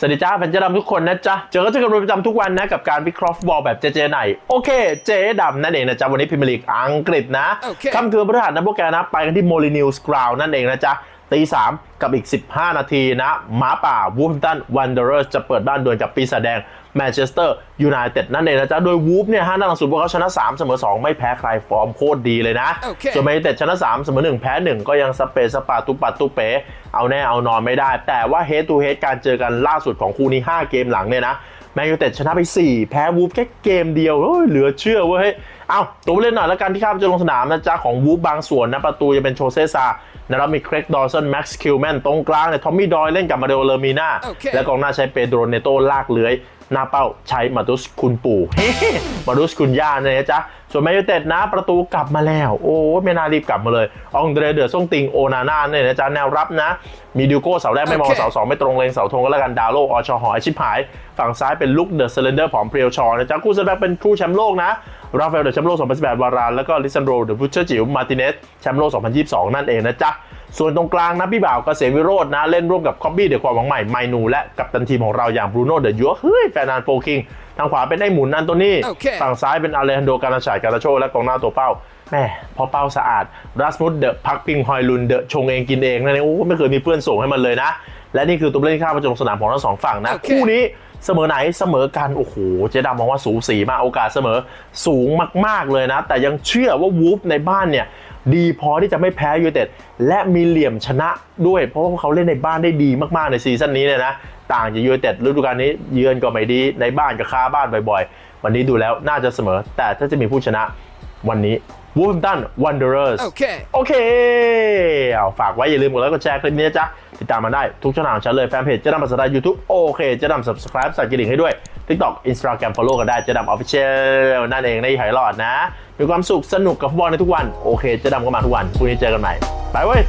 สวัสดีจ้าแฟนเจดำทุกคนนะจ๊ะ เจอกันเจอกันเป็นประจำทุกวันนะ กับการวิเคราะห์ฟุตบอลแบบเจเจไหน โอเค เจดำนั่นเองนะจ๊ะ วันนี้พรีเมียร์ลีกอังกฤษนะโอเคค่ำคืนพฤหัสนะพวกแกนะ ไปกันที่โมลินิวส์กราวนั่นเองนะจ๊ะ ตีสามกับอีก 15 นาทีนะหมาป่าวูฟตันวันเดอร์จะเปิดบ้านดวลกับปีศาจแดงแมนเชสเตอร์ยูไนเต็ดนั่นเองนะจ๊ะ โดยวูฟเนี่ยห้านัดหลังสุดพวกเขาชนะ 3 เสมอ 2 ไม่แพ้ใครฟอร์มโคตรดีเลยนะโอเคส่วนแมนยูไนเต็ดชนะ 3 เสมอ 1 แพ้ 1 ก็ยังสเปซสปาตุปัดตุเป๋เอาแน่เอานอนไม่ได้ แต่ว่าเฮดทูเฮดการเจอกันล่าสุดของคู่นี้ 5 เกมหลังเนี่ยนะแม นยูไนเต็ดชนะไป 4 แพ้วูฟแค่เกมเดียวเฮ้ยเหลือเชื่อเว้ยเอาตัวผู้เล่นหน่อยแล้วกันที่ข้ามจะลงสนามนะจ๊ะของวูฟบางส่วนนะประตูจะเป็นโชเซซานะครับมีเครกดอร์สันแม็กซ์คิวแมนตรงกลางเนี่ยทอมมี่ดอยเล่นกับมาเดโอเลอร์มีนาโอเคและกองหน้าใช้เปโดรเนโตลากเลื้อย หน้าเป้าใช้มาตุสคุณปู่มาตุสคุณย่าเนี่ยนะจ๊ะ ส่วนแมนยูไนเต็ดนะประตูกลับมาแล้ว โอ้ไม่น่ารีบกลับมาเลย อองเดรเดอร์ซ่งติงโอนาน่าเนี่ยนะจ๊ะ แนวรับนะ มีดิวโก้เสาแรกไม่มองโอเคเสาสองไม่ตรงเลงเสาธงก็แล้วกันดาวโลอชหอไอชิบหาย ฝั่งซ้ายเป็นลุกเดอะเซเลนเดอร์ผอมเพรียวชอนะจ๊ะคู่เซนแบ็กเป็นคู่แชมป์โลกนะราฟาเอลเดอะแชมป์โลก2018วารานแล้วก็ลิซันโดเดอะพุชเชอร์จิ๋วมาติเนสแชมป์โลก2022 นั่นเองนะจ๊ะ ส่วนตรงกลางนะพี่บ่าวเกษมวิโรจน์นะ เล่นร่วมกับคอบบี้เดอะความหวังใหม่ไมนู และกับตันทีมของเราอย่างบรูโน่เดอะยัวเฮ้ยแฟร์นานโฟคิง ทางขวาเป็นไอ้หมุนอันโตนี่โอเคฝั่งซ้ายเป็นอาเลฮันโดการาชายการาโช และกองหน้าตัวเป้าแม่พอเป้าสะอาดรัสมุดเดอะพักปิงฮอยลุนเดอะชงเองกินเองนั่นเองโอ้ไม่เคยมีเพื่อนส่งให้มันเลยนะ และนี่คือตัวเล่นที่ข้ามประจงสนามของทั้งสองฝั่งนะโอเคคู่นี้เสมอไหนเสมอกันโอ้โหเจ๊ดำมองว่าสูสีมากโอกาสเสมอสูงมากๆเลยนะ แต่ยังเชื่อว่าวูฟในบ้านเนี่ย ดีพอที่จะไม่แพ้ยูไนเต็ดและมีเหลี่ยมชนะด้วย เพราะว่าเขาเล่นในบ้านได้ดีมากๆในซีซั่นนี้เนี่ยนะต่างจากยูไนเต็ดฤดูกาลนี้เยือนก็ไม่ดีในบ้านก็ค้าบ้านบ่อยๆ วันนี้ดูแล้วน่าจะเสมอ แต่ถ้าจะมีผู้ชนะวันนี้วูฟตันวันเดอร์สโอเคโอเคเอาฝากไว้อย่าลืมกดไลค์กดแชร์คลิปนี้นะจ๊ะ ติดตามมาได้ทุกช่องทางของฉันเลย แฟนเพจเจะดำภาษาไทยยูทูบโอเคเจะดำ subscribe สั่นกระดิ่งให้ด้วย TikTok Instagram follow กันได้เจะดำ official นั่นเองในหอยหลอดนะ มีความสุขสนุกกับฟุตบอลในทุกวัน โอเคเจะดำก็มาทุกวันพรุ่งนี้เจอกันใหม่ ไปเว้ย